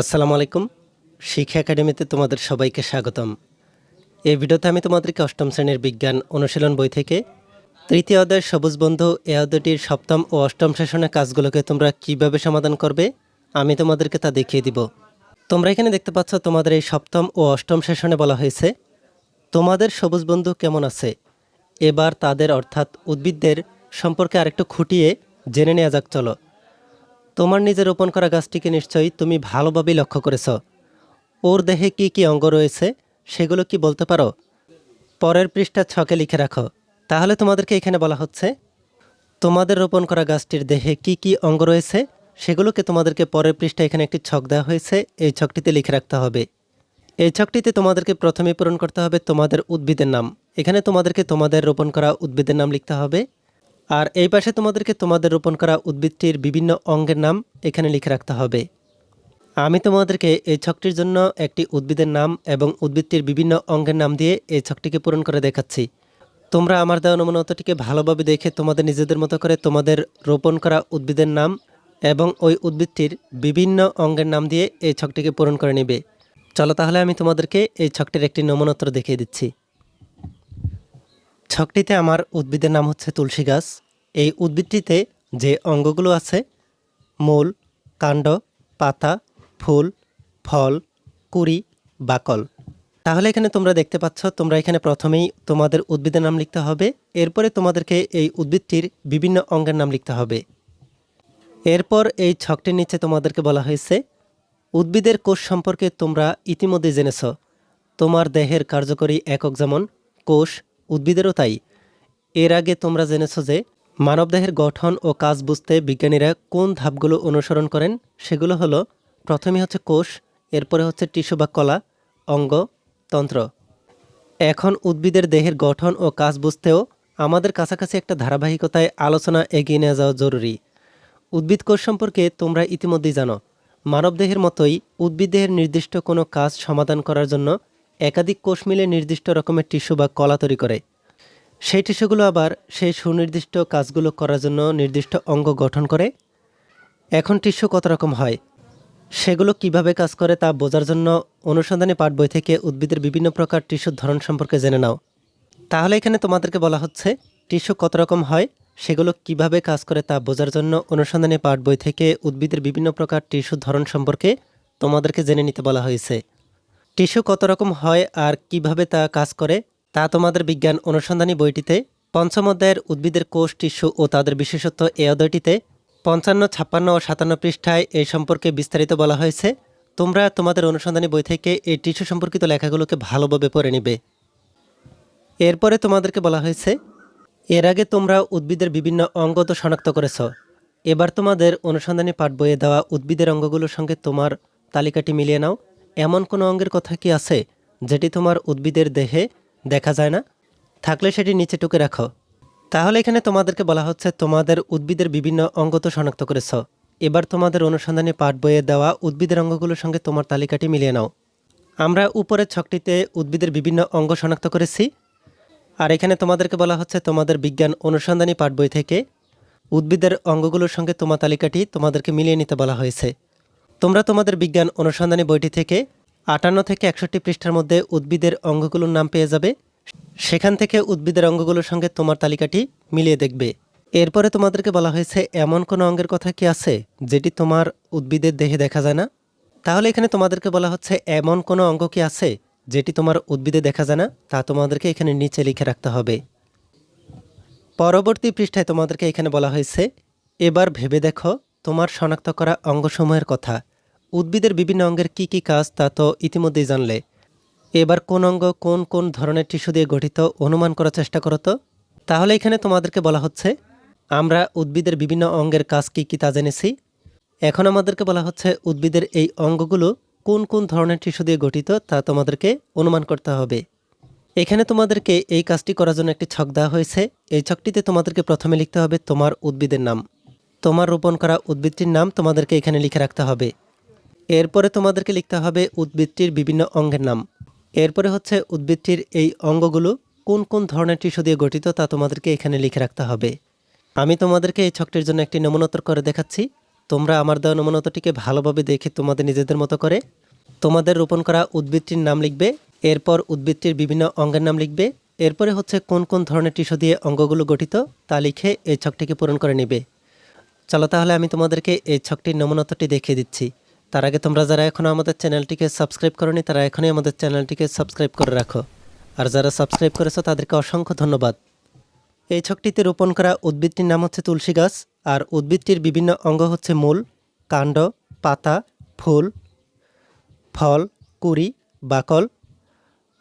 আসসালামু আলাইকুম। শিক্ষা একাডেমিতে তোমাদের সবাইকে স্বাগতম। এই ভিডিওতে আমি তোমাদেরকে অষ্টম শ্রেণির বিজ্ঞান অনুশীলন বই থেকে তৃতীয় অধ্যায় সবুজ বন্ধু, এ অধ্যায়টির সপ্তম ও অষ্টম সেশনের কাজগুলোকে তোমরা কীভাবে সমাধান করবে, আমি তোমাদেরকে তা দেখিয়ে দিব। তোমরা এখানে দেখতে পাচ্ছ তোমাদের এই সপ্তম ও অষ্টম সেশনে বলা হয়েছে, তোমাদের সবুজ বন্ধু কেমন আছে? এবার তাদের অর্থাৎ উদ্ভিদদের সম্পর্কে আরেকটু খুঁটিয়ে জেনে নেওয়া যাক, চলো। তোমার নিজে রোপণ করা গাছটিকে নিশ্চয়ই তুমি ভালোভাবেই লক্ষ্য করেছ। ওর দেহে কি কি অঙ্গ রয়েছে, সেগুলো কি বলতে পারো? পরের পৃষ্ঠা ছকে লিখে রাখো। তাহলে তোমাদেরকে এখানে বলা হচ্ছে, তোমাদের রোপণ করা গাছটির দেহে কি কি অঙ্গ রয়েছে, সেগুলোকে তোমাদেরকে পরের পৃষ্ঠায় এখানে একটি ছক দেওয়া হয়েছে, এই ছকটিতে লিখে রাখতে হবে। এই ছকটিতে তোমাদেরকে প্রথমে পূরণ করতে হবে তোমাদের উদ্ভিদের নাম। এখানে তোমাদেরকে তোমাদের রোপণ করা উদ্ভিদের নাম লিখতে হবে। আর এই পাশে তোমাদেরকে তোমাদের রোপণ করা উদ্ভিদটির বিভিন্ন অঙ্গের নাম এখানে লিখে রাখতে হবে। আমি তোমাদেরকে এই ছকটির জন্য একটি উদ্ভিদের নাম এবং উদ্ভিদটির বিভিন্ন অঙ্গের নাম দিয়ে এই ছকটিকে পূরণ করে দেখাচ্ছি। তোমরা আমার দেওয়া নমুনতটিকে ভালোভাবে দেখে তোমাদের নিজেদের মতো করে তোমাদের রোপণ করা উদ্ভিদের নাম এবং ওই উদ্ভিদটির বিভিন্ন অঙ্গের নাম দিয়ে এই ছকটিকে পূরণ করে নেবে। চলো তাহলে আমি তোমাদেরকে এই ছকটির একটি নমুনত্র দেখিয়ে দিচ্ছি। ছকটিতে আমার উদ্ভিদের নাম হচ্ছে তুলসী গাছ। এই উদ্ভিদটিতে যে অঙ্গগুলো আছে, মূল, কাণ্ড, পাতা, ফুল, ফল, কুড়ি, বাকল। তাহলে এখানে তোমরা দেখতে পাচ্ছ, তোমরা এখানে প্রথমেই তোমাদের উদ্ভিদের নাম লিখতে হবে। এরপরে তোমাদেরকে এই উদ্ভিদটির বিভিন্ন অঙ্গের নাম লিখতে হবে। এরপর এই ছকটির নিচে তোমাদেরকে বলা হয়েছে, উদ্ভিদের কোষ সম্পর্কে তোমরা ইতিমধ্যে জেনেছ। তোমার দেহের কার্যকরী একক যেমন কোষ উদ্ভিদেরও তাই। এর আগে তোমরা জেনেছ যে মানবদেহের গঠন ও কাজ বুঝতে বিজ্ঞানীরা কোন ধাপগুলো অনুসরণ করেন সেগুলো হলো, প্রথমে হচ্ছে কোষ, এরপরে হচ্ছে টিস্যু বা কলা, অঙ্গ, তন্ত্র। এখন উদ্ভিদের দেহের গঠন ও কাজ বুঝতেও আমাদের কাছাকাছি একটা ধারাবাহিকতায় আলোচনা এগিয়ে নিয়ে যাওয়া জরুরি। উদ্ভিদ কোষ সম্পর্কে তোমরা ইতিমধ্যেই জানো, মানবদেহের মতোই উদ্ভিদদেহের নির্দিষ্ট কোনো কাজ সমাধান করার জন্য একাধিক কোষ মিলে নির্দিষ্ট রকমের টিস্যু বা কলা তৈরি করে। সেই টিস্যুগুলো আবার সেই সুনির্দিষ্ট কাজগুলো করার জন্য নির্দিষ্ট অঙ্গ গঠন করে। এখন টিস্যু কত রকম হয়? সেগুলো কীভাবে কাজ করে তা বোঝার জন্য অনুসন্ধানী পাঠ বই থেকে উদ্ভিদের বিভিন্ন প্রকার টিস্যুর ধরন সম্পর্কে জেনে নাও। তাহলে এখানে তোমাদেরকে বলা হচ্ছে, টিস্যু কত রকম হয়, সেগুলো কীভাবে কাজ করে তা বোঝার জন্য অনুসন্ধানী পাঠ বই থেকে উদ্ভিদের বিভিন্ন প্রকার টিস্যুর ধরন সম্পর্কে তোমাদেরকে জেনে নিতে বলা হয়েছে। টিস্যু কত রকম হয় আর কীভাবে তা কাজ করে, তা তোমাদের বিজ্ঞান অনুসন্ধানী বইটিতে, পঞ্চম অধ্যায়ের উদ্ভিদের কোষ, টিস্যু ও তাদের বিশেষত্ব এ অধ্যায়টিতে, পঞ্চান্ন, ছাপ্পান্ন ও সাতান্ন পৃষ্ঠায় এই সম্পর্কে বিস্তারিত বলা হয়েছে। তোমরা তোমাদের অনুসন্ধানী বই থেকে এই টিস্যু সম্পর্কিত লেখাগুলোকে ভালোভাবে পড়ে নিবে। এরপরে তোমাদেরকে বলা হয়েছে, এর আগে তোমরা উদ্ভিদের বিভিন্ন অঙ্গ তো শনাক্ত করেছ, এবার তোমাদের অনুসন্ধানী পাঠ বইয়ে দেওয়া উদ্ভিদের অঙ্গগুলোর সঙ্গে তোমার তালিকাটি মিলিয়ে নাও। এমন কোনো অঙ্গের কথা কি আছে যেটি তোমার উদ্ভিদের দেহে দেখা যায় না? থাকলে সেটি নিচে টুকে রাখো। তাহলে এখানে তোমাদেরকে বলা হচ্ছে, তোমাদের উদ্ভিদের বিভিন্ন অঙ্গ তো শনাক্ত করেছ। এবার তোমাদের অনুসন্ধানী পাঠ বইয়ে দেওয়া উদ্ভিদের অঙ্গগুলোর সঙ্গে তোমার তালিকাটি মিলিয়ে নাও। আমরা উপরের ছকটিতে উদ্ভিদের বিভিন্ন অঙ্গ শনাক্ত করেছি। আর এখানে তোমাদেরকে বলা হচ্ছে, তোমাদের বিজ্ঞান অনুসন্ধানী পাঠ বই থেকে উদ্ভিদের অঙ্গগুলোর সঙ্গে তোমার তালিকাটি তোমাদেরকে মিলিয়ে নিতে বলা হয়েছে। তোমরা তোমাদের বিজ্ঞান অনুসন্ধানী বইটি থেকে আটান্ন থেকে একষট্টি পৃষ্ঠার মধ্যে উদ্ভিদের অঙ্গগুলোর নাম পেয়ে যাবে। সেখান থেকে উদ্ভিদের অঙ্গগুলোর সঙ্গে তোমার তালিকাটি মিলিয়ে দেখবে। এরপরে তোমাদেরকে বলা হয়েছে, এমন কোনো অঙ্গের কথা কি আছে যেটি তোমার উদ্ভিদের দেহে দেখা যায় না? তাহলে এখানে তোমাদেরকে বলা হচ্ছে, এমন কোনো অঙ্গ কি আছে যেটি তোমার উদ্ভিদে দেখা যায় না? তা তোমাদেরকে এখানে নিচে লিখে রাখতে হবে। পরবর্তী পৃষ্ঠায় তোমাদেরকে এখানে বলা হয়েছে, এবার ভেবে দেখো তোমার শনাক্ত করা অঙ্গসমূহের কথা। উদ্ভিদের বিভিন্ন অঙ্গের কি কি কাজ তা তো ইতিমধ্যেই জানলে। এবার কোন অঙ্গ কোন কোন ধরনের টিস্যু দিয়ে গঠিত অনুমান করার চেষ্টা করো তো। তাহলে এখানে তোমাদেরকে বলা হচ্ছে, আমরা উদ্ভিদের বিভিন্ন অঙ্গের কাজ কি কি তা জেনেছি। এখন আমাদেরকে বলা হচ্ছে, উদ্ভিদের এই অঙ্গগুলো কোন কোন ধরনের টিস্যু দিয়ে গঠিত তা তোমাদেরকে অনুমান করতে হবে। এখানে তোমাদেরকে এই কাজটি করার জন্য একটি ছক দেওয়া হয়েছে। এই ছকটিতে তোমাদেরকে প্রথমে লিখতে হবে তোমার উদ্ভিদের নাম। তোমার রোপণ করা উদ্ভিদটির নাম তোমাদেরকে এখানে লিখে রাখতে হবে। এরপরে তোমাদেরকে লিখতে হবে উদ্ভিদটির বিভিন্ন অঙ্গের নাম। এরপরে হচ্ছে উদ্ভিদটির এই অঙ্গগুলো কোন কোন ধরনের টিস্যু দিয়ে গঠিত তা তোমাদেরকে এখানে লিখে রাখতে হবে। আমি তোমাদেরকে এই ছকটির জন্য একটি নমুনোত্তর করে দেখাচ্ছি। তোমরা আমার দেওয়া নমুনাটিকে ভালোভাবে দেখে তোমাদের নিজেদের মতো করে তোমাদের রোপণ করা উদ্ভিদটির নাম লিখবে, এরপর উদ্ভিদটির বিভিন্ন অঙ্গের নাম লিখবে, এরপরে হচ্ছে কোন কোন ধরনের টিস্যু দিয়ে অঙ্গগুলো গঠিত তা লিখে এই ছকটিকে পূরণ করে নেবে। চলো তাহলে আমি তোমাদেরকে এই ছকটির নমুনাতটি দেখিয়ে দিচ্ছি। তার আগে তোমরা যারা এখনও আমাদের চ্যানেলটিকে সাবস্ক্রাইব করনি, তারা এখনই আমাদের চ্যানেলটিকে সাবস্ক্রাইব করে রাখো। আর যারা সাবস্ক্রাইব করেছ, তাদেরকে অসংখ্য ধন্যবাদ। এই ছকটিতে রোপণ করা উদ্ভিদটির নাম হচ্ছে তুলসী গাছ, আর উদ্ভিদটির বিভিন্ন অঙ্গ হচ্ছে মূল, কাণ্ড, পাতা, ফুল, ফল, কুড়ি, বাকল।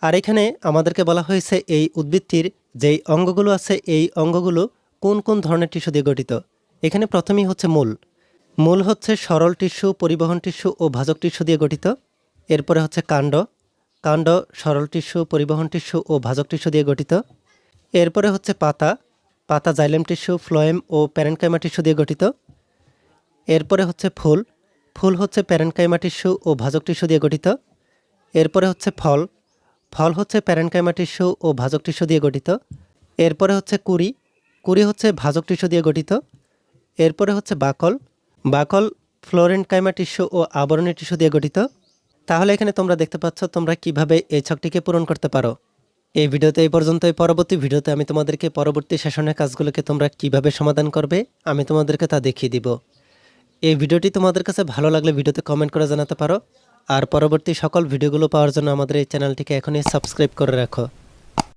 আর এখানে আমাদেরকে বলা হয়েছে এই উদ্ভিদটির যেই অঙ্গগুলো আছে, এই অঙ্গগুলো কোন কোন ধরনের টিস্যু দিয়ে গঠিত? এখানে প্রথমেই হচ্ছে মূল। মূল হচ্ছে সরল টিস্যু, পরিবহন টিস্যু ও ভাজক টিস্যু দিয়ে গঠিত। এরপরে হচ্ছে কাণ্ড। কাণ্ড, সরল টিস্যু, পরিবহন টিস্যু ও ভাজক টিস্যু দিয়ে গঠিত। এরপরে হচ্ছে পাতা। পাতা জাইলেম টিস্যু, ফ্লোয়েম ও প্যারেনকাইমা টিস্যু দিয়ে গঠিত। এরপরে হচ্ছে ফুল। ফুল হচ্ছে প্যারেনকাইমা টিস্যু ও ভাজক টিস্যু দিয়ে গঠিত। এরপরে হচ্ছে ফল। ফল হচ্ছে প্যারেনকাইমা টিস্যু ও ভাজক টিস্যু দিয়ে গঠিত। এরপরে হচ্ছে কুড়ি। কুড়ি হচ্ছে ভাজক টিস্যু দিয়ে গঠিত। এরপরে হচ্ছে বাকল। বাকল, ফ্লোরেন্ট কাইমা টিস্যু ও আবরণী টিস্যু দিয়ে গঠিত। তাহলে এখানে তোমরা দেখতে পাচ্ছ তোমরা কীভাবে এই ছকটিকে পূরণ করতে পারো। এই ভিডিওতে এই পর্যন্ত এই পরবর্তী ভিডিওতে আমি তোমাদেরকে পরবর্তী সেশনের কাজগুলোকে তোমরা কীভাবে সমাধান করবে, আমি তোমাদেরকে তা দেখিয়ে দিব। এই ভিডিওটি তোমাদের কাছে ভালো লাগলে ভিডিওতে কমেন্ট করে জানাতে পারো। আর পরবর্তী সকল ভিডিওগুলো পাওয়ার জন্য আমাদের এই চ্যানেলটিকে এখনই সাবস্ক্রাইব করে রাখো।